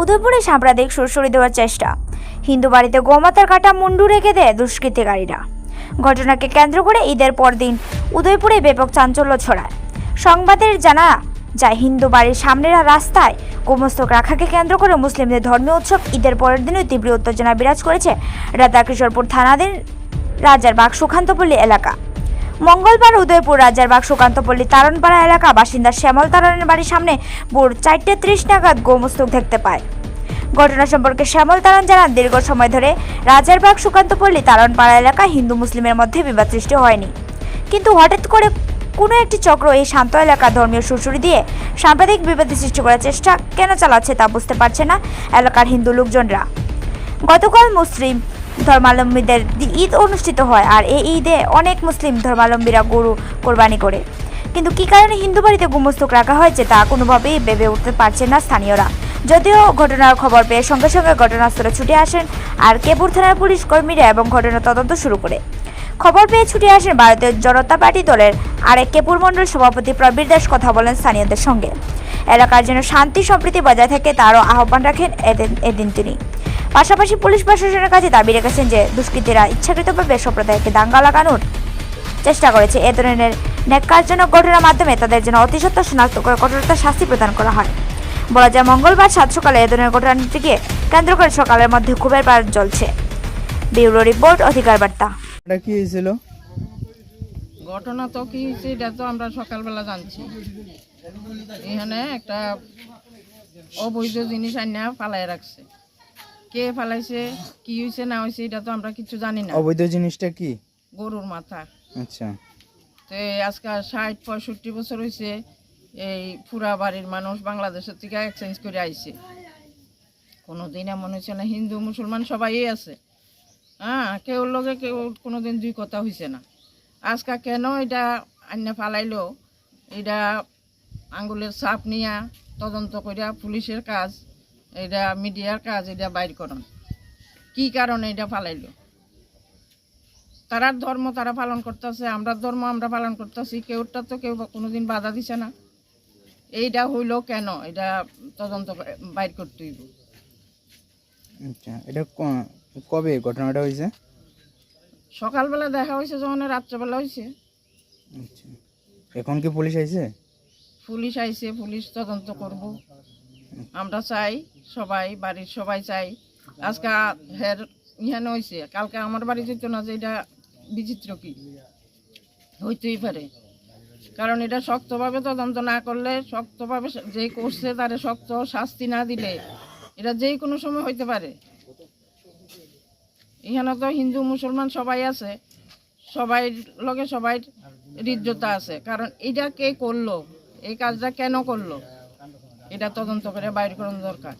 উদয়পুরে সাম্প্রদায়িক সুরসুরি দেওয়ার চেষ্টা। হিন্দু বাড়িতে গোমাতার কাটা মুন্ডু রেখে দেয় দুষ্কৃতিকারীরা। ঘটনাকে কেন্দ্র করে ঈদের পরদিন উদয়পুরে ব্যাপক চাঞ্চল্য ছড়ায়। সংবাদের জানা যায়, হিন্দু বাড়ির সামনের রাস্তায় গোমস্তক রাখাকে কেন্দ্র করে মুসলিমদের ধর্মীয় উৎসব ঈদের পরের দিনও তীব্র উত্তেজনা বিরাজ করেছে রাধাকিশোরপুর থানাদের রাজারবাগ সুখান্তপল্লী এলাকা। মঙ্গলবার উদয়পুর রাজারবাগ সুকান্তপল্লী তারণপাড়া এলাকা বাসিন্দা শ্যামল তারণের বাড়ির সামনে ভোর চারটে ত্রিশ নাগাদ গোমস্তক দেখতে পায়। ঘটনা সম্পর্কে শ্যামল তারণ জানান, দীর্ঘ সময় ধরে রাজার রাজারবাগ সুকান্তপল্লী তারণপাড়া এলাকা হিন্দু মুসলিমের মধ্যে বিবাদ সৃষ্টি হয়নি। কিন্তু হঠাৎ করে কোনো একটি চক্র এই শান্ত এলাকা ধর্মীয় সুরসুরি দিয়ে সাম্প্রদায়িক বিবাদের সৃষ্টি করার চেষ্টা কেন চালাচ্ছে তা বুঝতে পারছে না এলাকার হিন্দু লোকজনরা। গতকাল মুসলিম ধর্মাবলম্বীদের ঈদ অনুষ্ঠিত হয় আর এই ঈদে অনেক মুসলিম ধর্মাবলম্বীরা গরু কোরবানি করে। কিন্তু কী কারণে হিন্দু বাড়িতে গুমস্তক রাখা হয়েছে তা কোনোভাবেই ভেবে উঠতে পারছে না স্থানীয়রা। যদিও ঘটনার খবর পেয়ে সঙ্গে সঙ্গে ঘটনাস্থলে ছুটে আসেন আর কেপুর থানার পুলিশ কর্মীরা এবং ঘটনা তদন্ত শুরু করে। খবর পেয়ে ছুটে আসেন ভারতীয় জনতা পার্টি দলের আরেক কেপুর মণ্ডল সভাপতি প্রবীর দাস কথা বলেন স্থানীয়দের সঙ্গে। এলাকার যেন শান্তি সম্প্রীতি বজায় থাকে তারও আহ্বান রাখেন এদিন তিনি। পাশাপাশি পুলিশ প্রশাসনের কাছে দাবি রেখেছেন যে দুষ্কৃতীরা ইচ্ছাকৃতভাবে সম্প্রদায়কে দাঙ্গা লাগানোর চেষ্টা করেছে। এ ধরনের ন্যাক্কারজনক ঘটনার মাধ্যমে তাদের যেন অতি সত্ত্বর শনাক্ত করে কঠোরতার শাস্তি প্রদান করা হয়। বলা যায় মঙ্গলবার সাত সকালে এ ধরনের ঘটনাটিকে কেন্দ্র করে সকালের মধ্যে খুবের পার জ্বলছে ব্যুরো রিপোর্ট অধিকার বার্তা। এটা কি হয়েছিল? ঘটনা তো কি হয়েছে এটা তো আমরা সকালবেলা জানছি। এখানে একটা অবৈধ জিনিস আইনা ফালাই রাখছে। কে ফালাইছে কি হয়েছে না হয়েছে এটা তো আমরা কিছু জানি না। অবৈধ জিনিসটা কি? গরুর মাথা। আচ্ছা। তো আজকে ষাট পঁয়ষট্টি বছর হয়েছে এই পুরা বাড়ির মানুষ বাংলাদেশের থেকে এক্সচেঞ্জ করে আইছে। কোনোদিন এমন হয়েছে না হিন্দু মুসলমান সবাই আছে। হ্যাঁ কেউ লগে কেউ কোনোদিন দুই কথা হয়েছে না। আজকা কেন এটা আন্না ফালাইলো? এটা আঙ্গুলের ছাপ নিয়া তদন্ত করিয়া পুলিশের কাজ এটা মিডিয়ার কাজ এটা বাইর করন। কি কারণে এটা ফালাইলো? তারার ধর্ম তারা পালন করতেছে আমরা ধর্ম আমরা পালন করতেছি কেউটা তো কেউ কোনোদিন বাধা দিছে না। এইটা হইল কেন? এটা তদন্ত বাইর করতে হইব। আচ্ছা এটা কবে ঘটনাটা হয়েছে? সকালবেলা দেখা হয়েছে যখন রাত্রেবেলা হয়েছে। আচ্ছা এখন কি পুলিশ আইছে? পুলিশ আইছে পুলিশ তদন্ত করব। আমরা চাই, সবাই, বাড়ির সবাই চাই। আজকে হের ইহানে হয়েছে কালকে আমার বাড়ি যেত না যে এটা বিচিত্র কি? হইতেই পারে। কারণ এটা শক্তভাবে তদন্ত না করলে, শক্তভাবে যে করছে তারে শক্ত শাস্তি না দিলে এটা যে কোনো সময় হইতে পারে। এখানে তো হিন্দু, মুসলমান সবাই আছে, সবাই লগে সবাই হৃদ্যতা আছে। কারণ এটা কে করল? এই কাজটা কেন করল? এটা তদন্ত করে বাইর করানো দরকার।